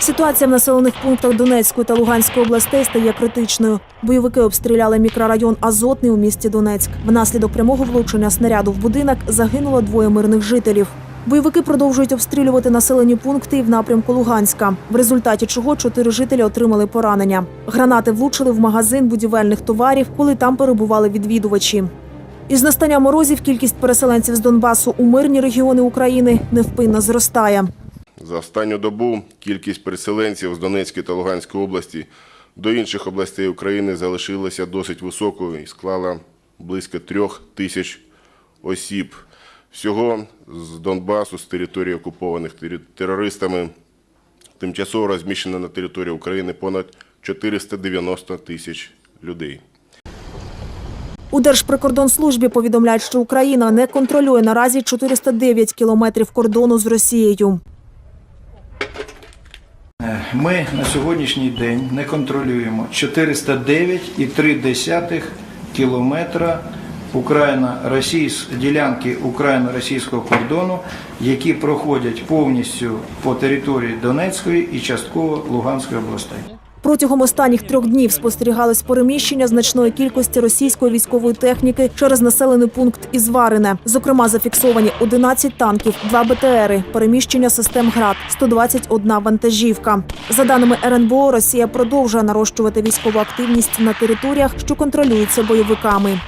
Ситуація в населених пунктах Донецької та Луганської областей стає критичною. Бойовики обстріляли мікрорайон Азотний у місті Донецьк. Внаслідок прямого влучення снаряду в будинок загинуло двоє мирних жителів. Бойовики продовжують обстрілювати населені пункти і в напрямку Луганська, в результаті чого чотири жителі отримали поранення. Гранати влучили в магазин будівельних товарів, коли там перебували відвідувачі. Із настання морозів кількість переселенців з Донбасу у мирні регіони України невпинно зростає. За останню добу кількість переселенців з Донецької та Луганської області до інших областей України залишилася досить високою і склала близько трьох тисяч осіб. Всього з Донбасу, з території окупованих терористами, тимчасово розміщено на території України понад 490 тисяч людей. У Держприкордонслужбі повідомляють, що Україна не контролює наразі 409 кілометрів кордону з Росією. Ми на сьогоднішній день не контролюємо 409,3 кілометра ділянки Україно-російського кордону, які проходять повністю по території Донецької і частково Луганської областей. Протягом останніх трьох днів спостерігалось переміщення значної кількості російської військової техніки через населений пункт Ізварине. Зокрема, зафіксовані 11 танків, 2 БТРи, переміщення систем ГРАД, 121 вантажівка. За даними РНБО, Росія продовжує нарощувати військову активність на територіях, що контролюються бойовиками.